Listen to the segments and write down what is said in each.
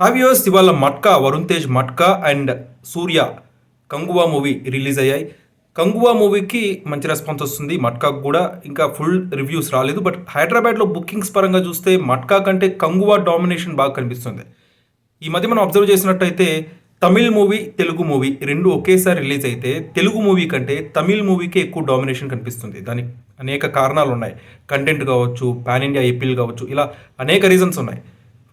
హావియోస్ ఇవాళ Matka Varun Tej Matka and Suriya Kanguva movie release అయ్యాయి కంగువా మూవీకి మంచి రెస్పాన్స్ వస్తుంది. మట్కాకు కూడా ఇంకా ఫుల్ రివ్యూస్ రాలేదు. బట్ హైదరాబాద్లో బుకింగ్స్ పరంగా చూస్తే మట్కా కంటే కంగువా డామినేషన్ బాగా కనిపిస్తుంది. ఈ మధ్య మనం అబ్జర్వ్ చేసినట్టయితే తమిళ్ మూవీ తెలుగు మూవీ రెండు ఒకేసారి రిలీజ్ అయితే తెలుగు మూవీ కంటే తమిళ్ మూవీకే ఎక్కువ డామినేషన్ కనిపిస్తుంది. దానికి అనేక కారణాలు ఉన్నాయి. కంటెంట్ కావచ్చు పాన్ ఇండియా ఏపీల్ కావచ్చు ఇలా అనేక రీజన్స్ ఉన్నాయి.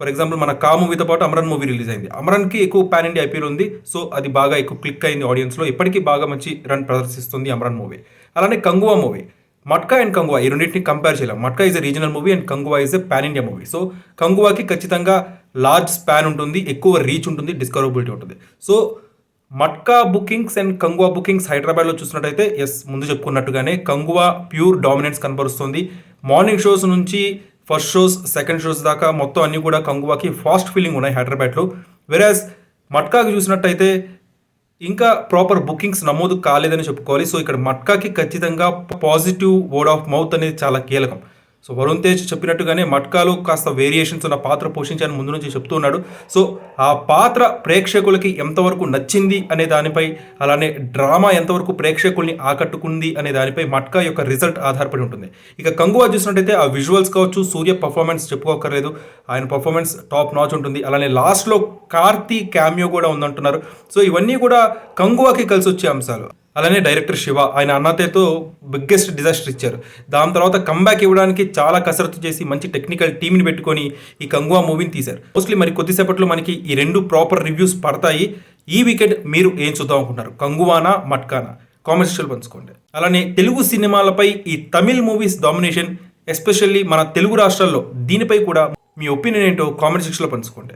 ఫర్ ఎగ్జాంపుల్ మన కా మూవీతో పాటు అమరన్ మూవీ రిలీజ్ అయింది. అమరన్కి ఎక్కువ పాన్ ఇండియా ఐపీఎల్ ఉంది. సో అది బాగా ఎక్కువ క్లిక్ అయింది ఆడియన్స్లో ఇప్పటికీ బాగా మంచి రన్ ప్రదర్శిస్తుంది అమరన్ మూవీ. అలానే కంగువా మూవీ. మట్కా అండ్ కంగువా ఈ రెండింటిని కంపేర్ చేయలేం. Matka is a regional movie and Kanguva is a pan India movie so కంగువాకి ఖచ్చితంగా లార్జ్ స్పాన్ ఉంటుంది. ఎక్కువ రీచ్ ఉంటుంది. డిస్కవరబిలిటీ ఉంటుంది. So Matka bookings and Kanguva bookings హైదరాబాద్లో చూసినట్టయితే ఎస్ ముందు చెప్పుకున్నట్టుగానే కంగువా ప్యూర్ డామినెన్స్ కనబరుస్తుంది. మార్నింగ్ షోస్ నుంచి ఫస్ట్ షోస్ సెకండ్ షోస్ దాకా మొత్తం అన్నీ కూడా కంగువాకి ఫాస్ట్ ఫీలింగ్ ఉన్నాయి హైదరాబాద్లో. వెరాజ్ మట్కాకి చూసినట్టయితే ఇంకా ప్రాపర్ బుకింగ్స్ నమోదు కాలేదని చెప్పుకోవాలి. సో ఇక్కడ మట్కాకి ఖచ్చితంగా పాజిటివ్ వర్డ్ ఆఫ్ మౌత్ అనేది చాలా కీలకం. సో వరుణ్ తేజ్ చెప్పినట్టుగానే మట్కాలో కాస్త వేరియేషన్స్ ఉన్న పాత్ర పోషించాలని ముందు నుంచి చెప్తూ ఉన్నాడు. సో ఆ పాత్ర ప్రేక్షకులకి ఎంతవరకు నచ్చింది అనే దానిపై అలానే డ్రామా ఎంతవరకు ప్రేక్షకుల్ని ఆకట్టుకుంది అనే దానిపై మట్కా యొక్క రిజల్ట్ ఆధారపడి ఉంటుంది. ఇక కంగువా చూసినట్టయితే ఆ విజువల్స్ కావచ్చు సూర్య పర్ఫార్మెన్స్ చెప్పుకోకర్లేదు ఆయన పర్ఫార్మెన్స్ టాప్ నాచ్ ఉంటుంది. అలానే లాస్ట్లో కార్తీ క్యామియో కూడా ఉందంటున్నారు. సో ఇవన్నీ కూడా కంగువాకి కలిసి వచ్చే అంశాలు. అలానే డైరెక్టర్ శివ ఆయన అన్నతేతో బిగ్గెస్ట్ డిజాస్టర్ ఇచ్చారు. దాని తర్వాత కంబ్యాక్ ఇవ్వడానికి చాలా కసరత్తు చేసి మంచి టెక్నికల్ టీమ్ని పెట్టుకొని ఈ కంగువా మూవీని తీశారు. మోస్ట్లీ మరి కొద్దిసేపట్లో మనకి ఈ రెండు ప్రాపర్ రివ్యూస్ పడతాయి. ఈ వీకెండ్ మీరు ఏం చూద్దాం అనుకుంటున్నారు? కంగువానా మట్కానా? కామెంట్ పంచుకోండి. అలానే తెలుగు సినిమాలపై ఈ తమిళ్ మూవీస్ డామినేషన్ ఎస్పెషల్లీ మన తెలుగు రాష్ట్రాల్లో దీనిపై కూడా మీ ఒపీనియన్ ఏంటో కామెంట్ సెక్షన్లో పంచుకోండి.